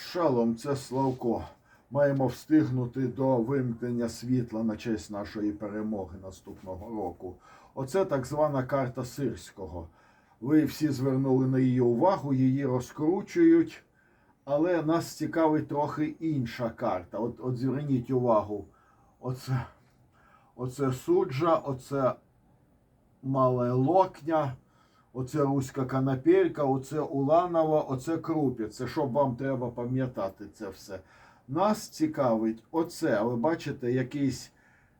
Шалом, це Славко. Маємо встигнути до вимкнення світла на честь нашої перемоги наступного року. Оце так звана карта Сирського. Ви всі звернули на її увагу, її розкручують, але нас цікавить трохи інша карта. От, от зверніть увагу, оце, оце суджа, оце мале локня. Оце Руська Канапелька, оце Уланова, оце Крупі. Це що вам треба пам'ятати це все. Нас цікавить оце. Ви бачите, якийсь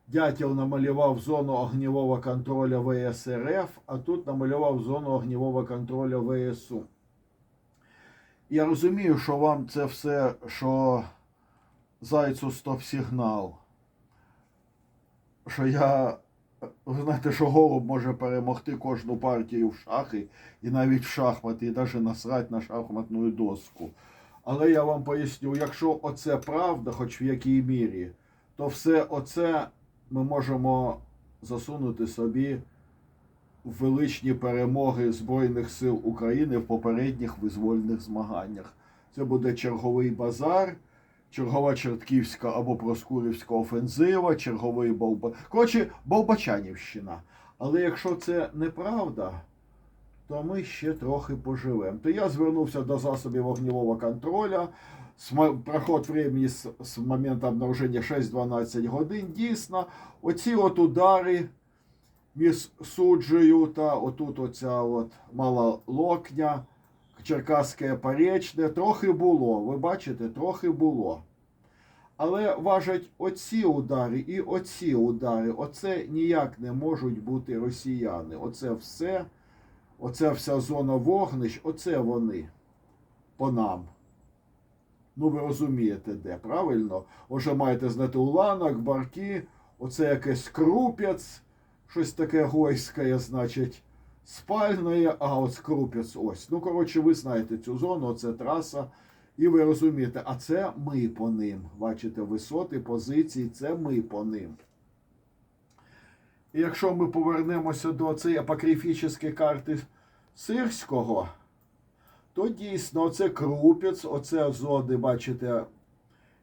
дятел намалював зону огнівого контролю ВСРФ, а тут намалював зону огнівого контролю ВСУ. Я розумію, що вам це все, що зайцю стоп-сигнал. Що я ви знаєте, що голуб може перемогти кожну партію в шахи і навіть в шахмати, і навіть насрать на шахматну доску. Але я вам поясню, якщо оце правда, хоч в якій мірі, то все оце ми можемо засунути собі в величні перемоги Збройних сил України в попередніх визвольних змаганнях. Це буде черговий базар чергова Чортківська або Проскурівська офензива, черговий Болба... Коротше, Болбачанівщина. Але якщо це неправда, то ми ще трохи поживемо. То я звернувся до засобів вогневого контролю. Сма- Проход времени з, з моменту обнаруження 6-12 годин. Дійсно, оці от удари між суджею та отут оця от мала локня. Черкаське Поречне, трохи було. Ви бачите, трохи було. Але важать оці удари і оці удари. Оце ніяк не можуть бути росіяни. Оце все, оце вся зона вогнищ, оце вони по нам. Ну, ви розумієте, де, правильно? Уже маєте знати Уланок, Барки, оце якесь крупець, щось таке гойське, значить спальне, а от Крупець ось. Ну, коротше, ви знаєте цю зону, це траса, і ви розумієте, а це ми по ним. Бачите, висоти, позиції, це ми по ним. І якщо ми повернемося до цієї апокрифічної карти Сирського, то дійсно це Крупець, оце зони, бачите,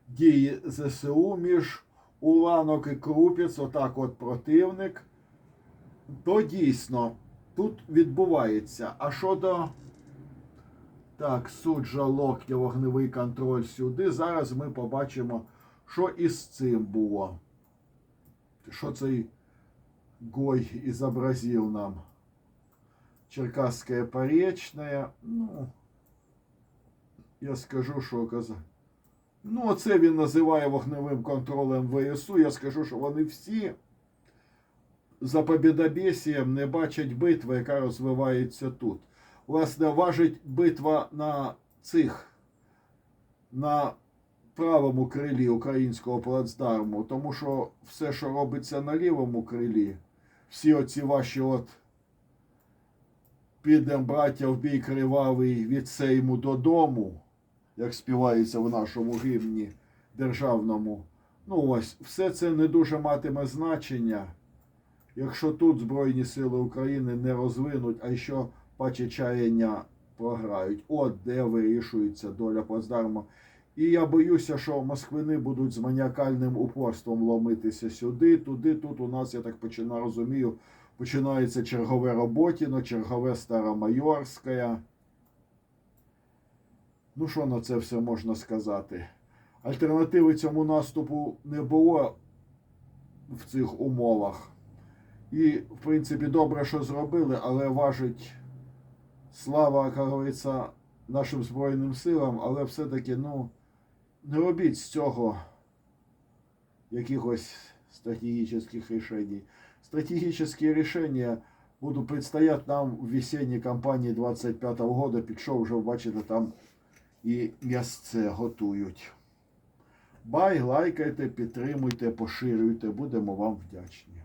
дії ЗСУ між Уланок і Крупець, отак от противник. То дійсно тут відбувається. А щодо так, суджа локтя, вогневий контроль сюди. Зараз ми побачимо, що із цим було. Що цей Гой ізобразив нам. Черкасське Поречне. Ну, я скажу, що казав. Ну, оце він називає вогневим контролем ВСУ. Я скажу, що вони всі за побідобєсієм не бачать битви, яка розвивається тут. Власне, важить битва на цих, на правому крилі українського плацдарму, тому що все, що робиться на лівому крилі, всі оці ваші от підем, браття, в бій кривавий від сейму додому, як співається в нашому гімні державному. Ну ось, все це не дуже матиме значення якщо тут Збройні Сили України не розвинуть, а що паче чаяння програють. От де вирішується доля плацдарму. І я боюся, що москвини будуть з маніакальним упорством ломитися сюди, туди. Тут у нас, я так починаю розумію, починається чергове Роботіно, чергове Старомайорське. Ну, що на це все можна сказати? Альтернативи цьому наступу не було в цих умовах. І, в принципі, добре, що зробили, але важить слава, як говориться, нашим Збройним силам, але все-таки, ну, не робіть з цього якихось стратегічних рішень. Стратегічні рішення будуть предстоять нам в весенній кампанії 25-го года, пішов вже, бачите, там і м'ясце готують. Бай, лайкайте, підтримуйте, поширюйте, будемо вам вдячні.